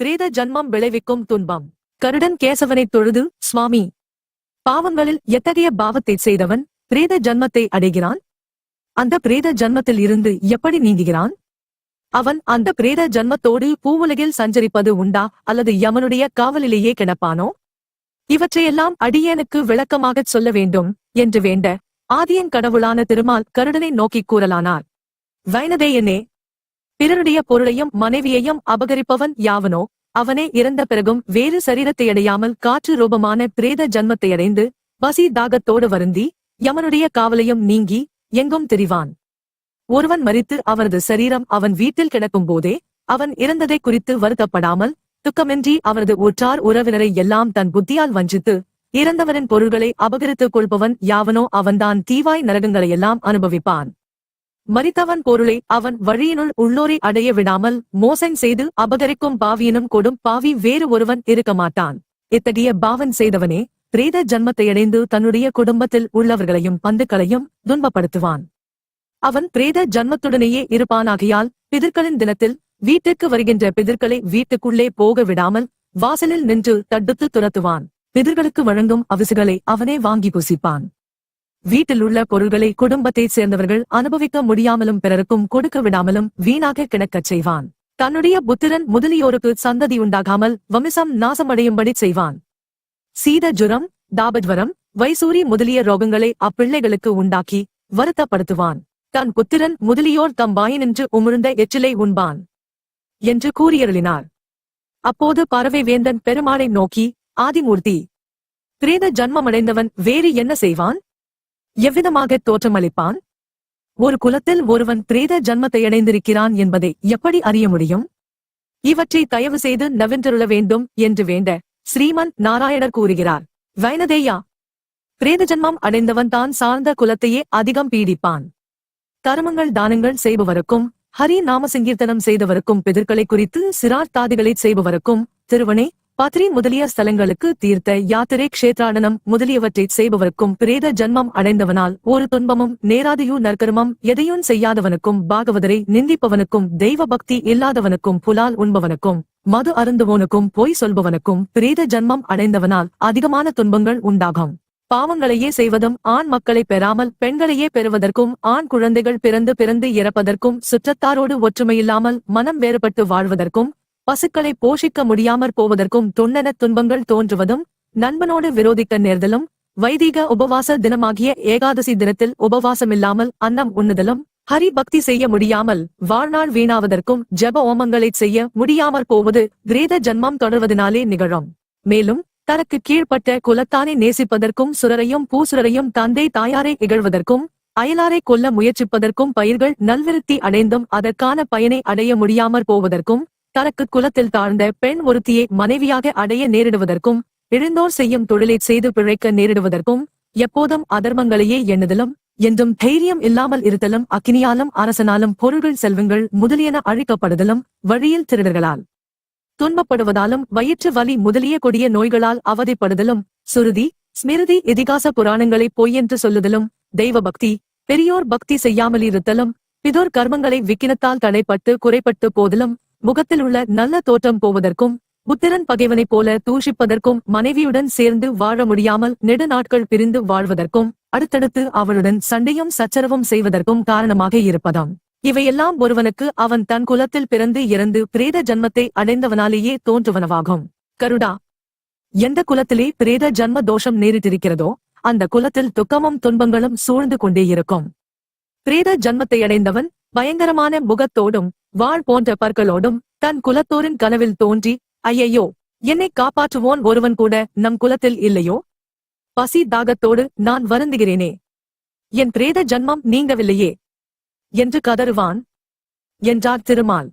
பிரேத ஜன்மம் விளைவிக்கும் துன்பம். கருடன் கேசவனைத் தொழுது சுவாமி பாவங்களில் எத்தகைய பாவத்தை செய்தவன் பிரேத ஜன்மத்தை அடைகிறான்? அந்த பிரேத ஜன்மத்தில் இருந்து எப்படி நீங்குகிறான்? அவன் அந்த பிரேத ஜன்மத்தோடு பூவுலகில் சஞ்சரிப்பது உண்டா அல்லது யமனுடைய காவலிலேயே கிடப்பானோ? இவற்றையெல்லாம் அடியேனுக்கு விளக்கமாகச் சொல்ல வேண்டும் என்று வேண்ட ஆதியன் கடவுளான திருமால் கருடனை நோக்கிக் கூறலானார். வைனதேயனே பிறருடைய பொருளையும் மனைவியையும் அபகரிப்பவன் யாவனோ? அவனே இறந்த பிறகும் வேறு சரீரத்தை அடையாமல் காற்று ரூபமான பிரேத ஜன்மத்தை அடைந்து பசி தாகத்தோடு வருந்தி யமனுடைய காவலையும் நீங்கி எங்கும் திரிவான். ஒருவன் மறித்து அவனது சரீரம் அவன் வீட்டில் கிடக்கும் போதே அவன் இறந்ததை குறித்து வருத்தப்படாமல் துக்கமின்றி அவரது உற்றார் உறவினரை எல்லாம் தன் புத்தியால் வஞ்சித்து இறந்தவரின் பொருள்களை அபகரித்துக் கொள்பவன் யாவனோ அவன்தான் தீவாய் நரகங்களையெல்லாம் அனுபவிப்பான். மறித்தவன் பொருளை அவன் வழியினுள் உள்ளோரை அடைய விடாமல் மோசம் செய்து அபகரிக்கும் பாவியினும் கொடும் பாவி வேறு ஒருவன் இருக்க மாட்டான். இத்தகைய பாவன் செய்தவனே பிரேத ஜன்மத்தை அடைந்து தன்னுடைய குடும்பத்தில் உள்ளவர்களையும் பந்துக்களையும் துன்பப்படுத்துவான். அவன் பிரேத ஜன்மத்துடனேயே இருப்பானாகையால் பிதர்களின் தினத்தில் வீட்டுக்கு வருகின்ற பிதர்களை வீட்டுக்குள்ளே போக விடாமல் வாசலில் நின்று தடுத்து துரத்துவான். பிதர்களுக்கு வழங்கும் அவசுகளை அவனே வாங்கி புசிப்பான். வீட்டில் உள்ள பொருள்களை குடும்பத்தைச் சேர்ந்தவர்கள் அனுபவிக்க முடியாமலும் பிறருக்கும் கொடுக்க விடாமலும் வீணாக கிடக்கச் செய்வான். தன்னுடைய புத்திரன் முதலியோருக்கு சந்ததி உண்டாகாமல் வம்சம் நாசமடையும்படி செய்வான். சீத ஜுரம் தாபத்வரம் வைசூரி முதலிய ரோகங்களை அப்பிள்ளைகளுக்கு உண்டாக்கி வருத்தப்படுத்துவான். தன் புத்திரன் முதலியோர் தம் வாயினின்று உமிழ்ந்த எச்சிலை உண்பான் என்று கூறியருளினார். அப்போது பறவை வேந்தன் பெருமாளை நோக்கி ஆதிமூர்த்தி பிரேத ஜன்மமடைந்தவன் வேறு என்ன செய்வான்? எவ்விதமாக தோற்றமளிப்பான்? ஒரு குலத்தில் ஒருவன் பிரேத ஜன்மத்தை அடைந்திருக்கிறான் என்பதை எப்படி அறிய முடியும்? இவற்றை தயவு செய்து நவென்றருள வேண்டும் என்று வேண்ட ஸ்ரீமன் நாராயணர் கூறுகிறார் வைனதேயா பிரேத ஜன்மம் அடைந்தவன் தான் சார்ந்த குலத்தையே அதிகம் பீடிப்பான். கருமங்கள் தானங்கள் செய்பவருக்கும் ஹரி நாம சங்கீர்த்தனம் செய்தவருக்கும் பிதர்களை குறித்து சிரார்த்தாதிகளை செய்பவருக்கும் திருவனை பத்ரி முதலிய ஸ்தலங்களுக்கு தீர்த்த யாத்திரை க்ஷேத்ராடனம் முதலியவற்றை செய்பவருக்கும் பிரேத ஜன்மம் அடைந்தவனால் ஒரு துன்பமும் நேராதையு நற்கருமம் எதையும் செய்யாதவனுக்கும் பாகவதரை நிந்திப்பவனுக்கும் தெய்வ பக்தி இல்லாதவனுக்கும் புலால் உண்பவனுக்கும் மது அருந்துவோனுக்கும் பொய் சொல்பவனுக்கும் பிரேத ஜன்மம் அடைந்தவனால் அதிகமான துன்பங்கள் உண்டாகும். பாவங்களையே செய்வதும் ஆண் மக்களை பெறாமல் பெண்களையே பெறுவதற்கும் ஆண் குழந்தைகள் பிறந்து பிறந்து இறப்பதற்கும் சுற்றத்தாரோடு ஒற்றுமையில்லாமல் மனம் வேறுபட்டு வாழ்வதற்கும் பசுக்களை போஷிக்க முடியாமற் போவதற்கும் துண்ணென துன்பங்கள் தோன்றுவதும் நண்பனோடு விரோதிக்க நேர்தலும் வைதிக உபவாச தினமாகிய ஏகாதசி தினத்தில் உபவாசமில்லாமல் அன்னம் உண்ணுதலும் ஹரி பக்தி செய்ய முடியாமல் வாழ்நாள் வீணாவதற்கும் ஜெப ஓமங்களைச் செய்ய முடியாமற் போவது கிரேத ஜன்மம் தொடர்வதனாலே நிகழும். மேலும் தனக்கு கீழ்ப்பட்ட குலத்தானை நேசிப்பதற்கும் சுரரையும் பூசுரரையும் தந்தை தாயாரை இகழ்வதற்கும் அயலாரை கொல்ல முயற்சிப்பதற்கும் பயிர்கள் நல்விருத்தி அடைந்தும் அதற்கான பயனை அடைய முடியாமற் போவதற்கும் தனக்கு குலத்தில் தாழ்ந்த பெண் ஒருத்தியை மனைவியாக அடைய நேரிடுவதற்கும் இழந்தோர் செய்யும் தொழிலை செய்து பிழைக்க நேரிடுவதற்கும் எப்போதும் அதர்மங்களையே எண்ணுதலும் என்றும் தைரியம் இல்லாமல் இருத்தலும் அக்கினியாலும் அரசனாலும் பொருள்கள் செல்வங்கள் முதலியன அழிக்கப்படுதலும் வழியில் திருடர்களால். துன்பப்படுவதாலும் வயிற்று வலி முதலிய கொடிய நோய்களால் அவதிப்படுதலும் சுருதி ஸ்மிருதி இதிகாச புராணங்களை பொய்யென்று சொல்லுதலும் தெய்வ பக்தி பெரியோர் பக்தி செய்யாமல் இருத்தலும் பிதோர் கர்மங்களை விக்கினத்தால் தடைப்பட்டு குறைப்பட்டு போதலும் முகத்தில் உள்ள நல்ல தோற்றம் போவதற்கும் புத்திரன் பகைவனைப் போல தூஷிப்பதற்கும் மனைவியுடன் சேர்ந்து வாழ முடியாமல் நெடுநாட்கள் பிரிந்து வாழ்வதற்கும் அடுத்தடுத்து அவளுடன் சண்டையும் சச்சரவும் செய்வதற்கும் காரணமாக இருப்பதாம். இவையெல்லாம் ஒருவனுக்கு அவன் தன் குலத்தில் பிறந்து இறந்து பிரேத ஜன்மத்தை அடைந்தவனாலேயே தோன்றுவனவாகும். கருடா! எந்த குலத்திலே பிரேத ஜன்ம தோஷம் நேரிட்டிருக்கிறதோ அந்த குலத்தில் துக்கமும் துன்பங்களும் சூழ்ந்து கொண்டே இருக்கும். பிரேத ஜன்மத்தை அடைந்தவன் பயங்கரமான முகத்தோடும் வாழ் போன்ற பற்களோடும் தன் குலத்தோரின் கனவில் தோன்றி ஐயையோ என்னை காப்பாற்றுவோன் ஒருவன் கூட நம் குலத்தில் இல்லையோ? பசி தாகத்தோடு நான் வருந்துகிறேனே. என் பிரேத ஜன்மம் நீங்கவில்லையே. என்று கதறுவான். என்றார் திருமால்.